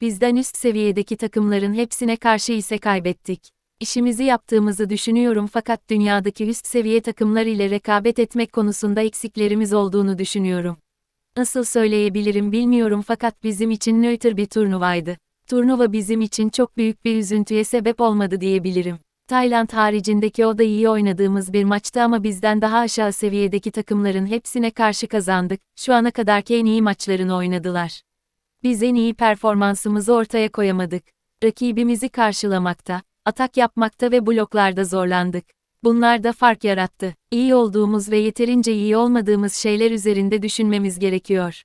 Bizden üst seviyedeki takımların hepsine karşı ise kaybettik. İşimizi yaptığımızı düşünüyorum fakat dünyadaki üst seviye takımlar ile rekabet etmek konusunda eksiklerimiz olduğunu düşünüyorum. Nasıl söyleyebilirim bilmiyorum fakat bizim için nötr bir turnuvaydı. Turnuva bizim için çok büyük bir üzüntüye sebep olmadı diyebilirim. Tayland haricindeki o da iyi oynadığımız bir maçtı ama bizden daha aşağı seviyedeki takımların hepsine karşı kazandık. Şu ana kadarki en iyi maçlarını oynadılar. Biz en iyi performansımızı ortaya koyamadık. Rakibimizi karşılamakta, atak yapmakta ve bloklarda zorlandık. Bunlar da fark yarattı. İyi olduğumuz ve yeterince iyi olmadığımız şeyler üzerinde düşünmemiz gerekiyor.